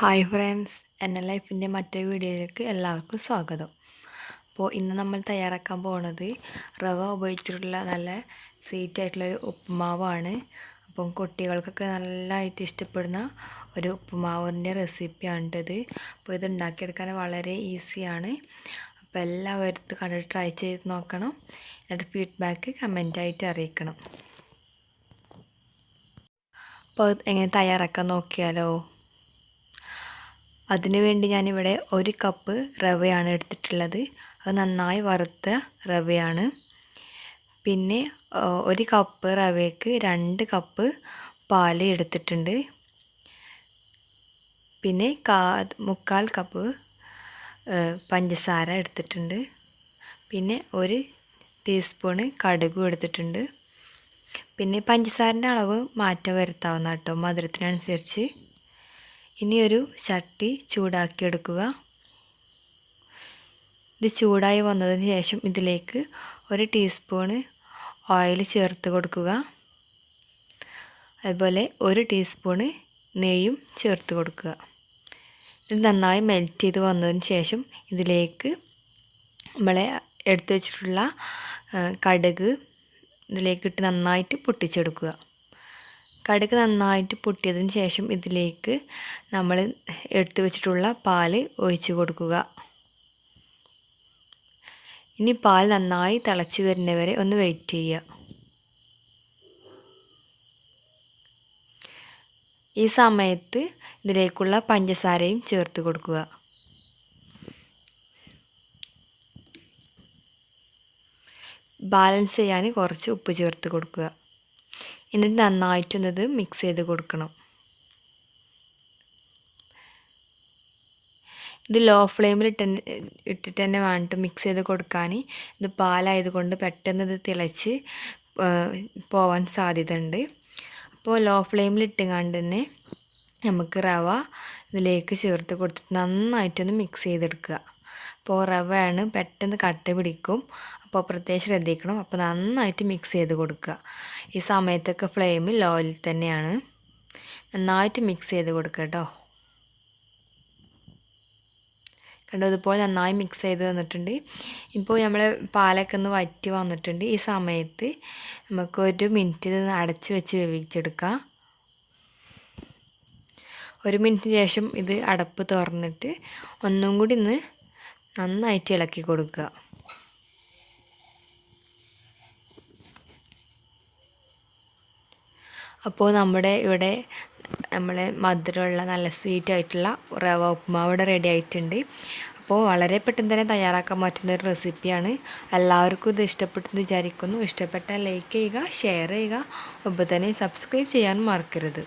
Hi friends എന്റെ ലൈഫിന്റെ മറ്റൊരു വീഡിയോയിലേക്ക് എല്ലാവർക്കും സ്വാഗതം. അപ്പോൾ ഇന്ന് നമ്മൾ തയ്യാറാക്കാൻ പോകുന്നത് റവ ഉപയോഗിച്ചിട്ടുള്ള നല്ല സ്വീറ്റ് ആയിട്ടുള്ളൊരു ഉപ്പുമാവാണ്. അപ്പം കുട്ടികൾക്കൊക്കെ നല്ലതായിട്ട് ഇഷ്ടപ്പെടുന്ന ഒരു ഉപ്പുമാവിന്റെ റെസിപ്പിയാണിത് അപ്പോൾ ഇത് ഉണ്ടാക്കിയെടുക്കാൻ വളരെ ഈസിയാണ് അപ്പോൾ എല്ലാവരും കണ്ടിട്ട് ട്രൈ ചെയ്ത് നോക്കണം. എന്നിട്ട് ഫീഡ്ബാക്ക് കമന്റായിട്ട് അറിയിക്കണം. അപ്പോൾ എങ്ങനെ തയ്യാറാക്കാൻ നോക്കിയാലോ? അതിനു വേണ്ടി ഞാനിവിടെ ഒരു കപ്പ് റവയാണ് എടുത്തിട്ടുള്ളത്. അത് നന്നായി വറുത്ത റവയാണ്. പിന്നെ ഒരു കപ്പ് റവയ്ക്ക് രണ്ട് കപ്പ് പാൽ എടുത്തിട്ടുണ്ട്. പിന്നെ കാ മുക്കാൽ കപ്പ് പഞ്ചസാര എടുത്തിട്ടുണ്ട്. പിന്നെ ഒരു ടീസ്പൂണ് കടുകും എടുത്തിട്ടുണ്ട്. പിന്നെ പഞ്ചസാരന്റെ അളവ് മാറ്റം വരുത്താവുന്ന കേട്ടോ. മധുരത്തിനനുസരിച്ച്. ഇനിയൊരു ചട്ടി ചൂടാക്കിയെടുക്കുക. ഇത് ചൂടായി വന്നതിന് ശേഷം ഇതിലേക്ക് ഒരു ടീസ്പൂണ് ഓയിൽ ചേർത്ത് കൊടുക്കുക. അതുപോലെ ഒരു ടീസ്പൂണ് നെയ്യും ചേർത്ത് കൊടുക്കുക. ഇത് നന്നായി മെൽറ്റ് ചെയ്ത് വന്നതിന് ശേഷം ഇതിലേക്ക് നമ്മളെ എടുത്തു വെച്ചിട്ടുള്ള കടുക് ഇതിലേക്കിട്ട് നന്നായിട്ട് പൊട്ടിച്ചെടുക്കുക. കടുക് നന്നായിട്ട് പൊട്ടിയതിന് ശേഷം ഇതിലേക്ക് നമ്മൾ എടുത്തു വെച്ചിട്ടുള്ള പാൽ ഒഴിച്ച് കൊടുക്കുക. ഇനി പാൽ നന്നായി തിളച്ച് വരുന്നവരെ ഒന്ന് വെയിറ്റ് ചെയ്യുക. ഈ സമയത്ത് ഇതിലേക്കുള്ള പഞ്ചസാരയും ചേർത്ത് കൊടുക്കുക. ബാലൻസ് ചെയ്യാൻ കുറച്ച് ഉപ്പ് ചേർത്ത് കൊടുക്കുക. എന്നിട്ട് നന്നായിട്ടൊന്നത് മിക്സ് ചെയ്ത് കൊടുക്കണം. ഇത് ലോ ഫ്ലെയിമിൽ ഇട്ട് ഇട്ടിട്ട് തന്നെ വേണ്ടിട്ട് മിക്സ് ചെയ്ത് കൊടുക്കാൻ ഇത് പാലായതുകൊണ്ട് പെട്ടെന്ന് ഇത് തിളച്ച് പോവാൻ സാധ്യത ഉണ്ട് അപ്പോൾ ലോ ഫ്ലെയിമിൽ ഇട്ടുകൊണ്ട് തന്നെ നമുക്ക് റവ ഇതിലേക്ക് ചേർത്ത് കൊടുത്തിട്ട് നന്നായിട്ടൊന്ന് മിക്സ് ചെയ്തെടുക്കുക. അപ്പോൾ റവയാണ് പെട്ടെന്ന് കട്ട പിടിക്കും അപ്പോൾ പ്രത്യേകം ശ്രദ്ധിക്കണം. അപ്പോൾ നന്നായിട്ട് മിക്സ് ചെയ്ത് കൊടുക്കുക. ഈ സമയത്തൊക്കെ ഫ്ലെയിം ലോയിൽ തന്നെയാണ്. നന്നായിട്ട് മിക്സ് ചെയ്ത് കൊടുക്കുക കേട്ടോ. കണ്ടോ? ഇതുപോലെ നന്നായി മിക്സ് ചെയ്ത് തന്നിട്ടുണ്ട് ഇപ്പോൾ നമ്മൾ പാലൊക്കെ ഒന്ന് വറ്റി വന്നിട്ടുണ്ട്. ഈ സമയത്ത് നമുക്ക് ഒരു മിനിറ്റ് ഇത് അടച്ച് വെച്ച് വേവിച്ചെടുക്കാം. ഒരു മിനിറ്റിന് ശേഷം ഇത് അടപ്പ് തുറന്നിട്ട് ഒന്നും കൂടി ഒന്ന് നന്നായിട്ട് ഇളക്കി കൊടുക്കുക. അപ്പോൾ നമ്മുടെ ഇവിടെ നമ്മളെ മധുരമുള്ള നല്ല സ്വീറ്റ് ആയിട്ടുള്ള റവ ഉപ്പുമാവ് ഇവിടെ റെഡി ആയിട്ടുണ്ട്. അപ്പോൾ വളരെ പെട്ടെന്ന് തന്നെ തയ്യാറാക്കാൻ പറ്റുന്ന ഒരു റെസിപ്പിയാണ് എല്ലാവർക്കും ഇത് ഇഷ്ടപ്പെട്ടെന്ന് വിചാരിക്കുന്നു. ഇഷ്ടപ്പെട്ടാൽ ലൈക്ക് ചെയ്യുക ഷെയർ ചെയ്യുക. ഒപ്പം തന്നെ സബ്സ്ക്രൈബ് ചെയ്യാൻ മറക്കരുത്.